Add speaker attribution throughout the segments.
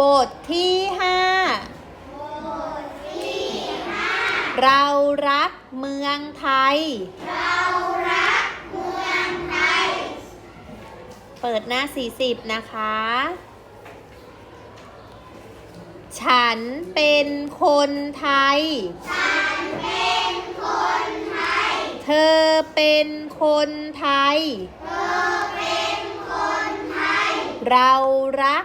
Speaker 1: บทที่ห้าเรารักเมืองไทย เปิดหน้า 40 นะคะ ฉันเป็นคนไทยเธอเป็นคนไทย เรารัก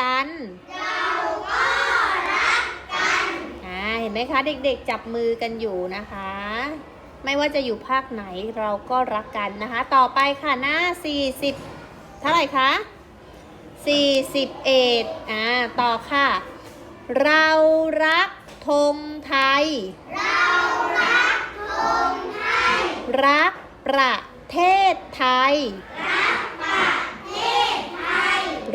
Speaker 1: กันอ่าเห็นไหมคะ เด็กๆจับมือกันอยู่นะคะ ไม่ว่าจะอยู่ภาคไหนเราก็รักกันนะคะ ต่อไปค่ะหน้า 40 เท่าไหร่คะ41อ่าต่อค่ะ เรารักธงไทยรักประเทศไทย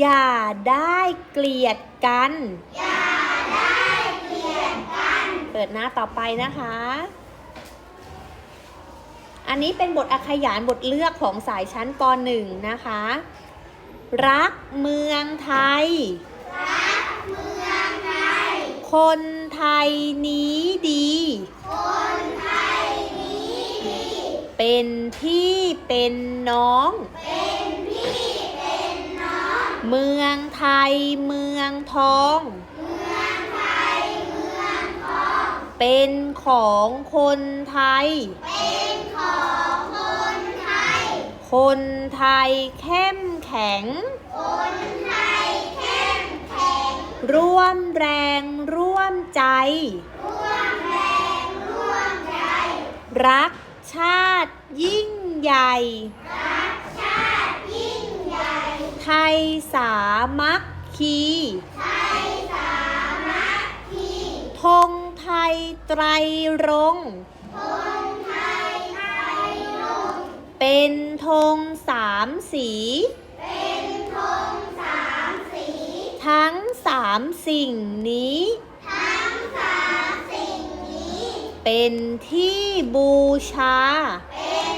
Speaker 1: อย่าได้เกลียดกัน เปิดหน้าต่อไปนะคะ อันนี้เป็นบทอักขยานบทเลือกของสายชั้นป .1 นะคะ รักเมืองไทยคนไทยนี้ดี เป็นพี่เป็นน้อง
Speaker 2: เ
Speaker 1: มืองไทยเมืองทอง เป็นของคนไทย คนไทยเข้มแข็ง ร่วมแรงร่วมใจ รักชาติยิ่งใหญ่ ไทยสามัคคีธงไทยไตรรงค์เป็นธงสามสีทั้งสามสิ่งนี้ เป็นที่บูชา เป
Speaker 2: ิ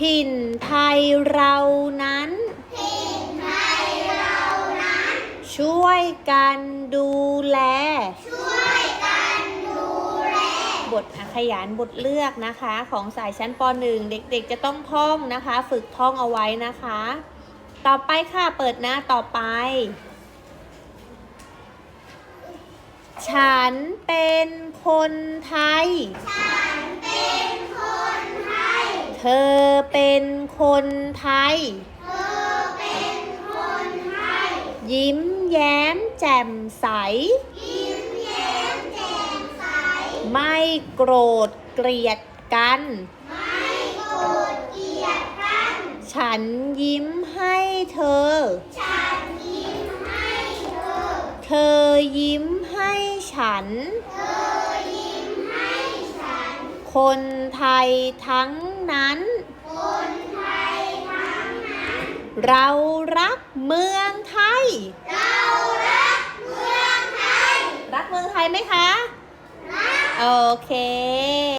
Speaker 1: ถิ่นไทยเรานั้น ช่วยกันดูแลบทอักขยานบทเลือกนะคะ ของสายชั้นป .1 เด็กๆ จะต้องท่องนะคะ ฝึกท่องเอาไว้นะคะ ต่อไปค่ะเปิดหน้าต่อไป ฉันเป็นคนไทย
Speaker 2: เ
Speaker 1: เธอเป็นคนไทยธ
Speaker 2: อเป็นคนไทย
Speaker 1: ยิ้มแย้มแจ่มใส
Speaker 2: ยิ้มแย้มแจ่มใส
Speaker 1: ไม่โกรธเกลียดกัน ไม
Speaker 2: ่โกรธเกลียดกัน
Speaker 1: ฉันยิ้มให้เธอ ฉ
Speaker 2: ันยิ้มให้เธอ
Speaker 1: เธอยิ้มให้ฉัน เธ
Speaker 2: อยิ้มให้ฉัน
Speaker 1: คนไทยทั้ง นั้น ค
Speaker 2: นไทยทั้งนั้น
Speaker 1: เรารักเมืองไทย
Speaker 2: เรารักเมืองไทย
Speaker 1: รักเมืองไทยไหมคะ รัก โอเค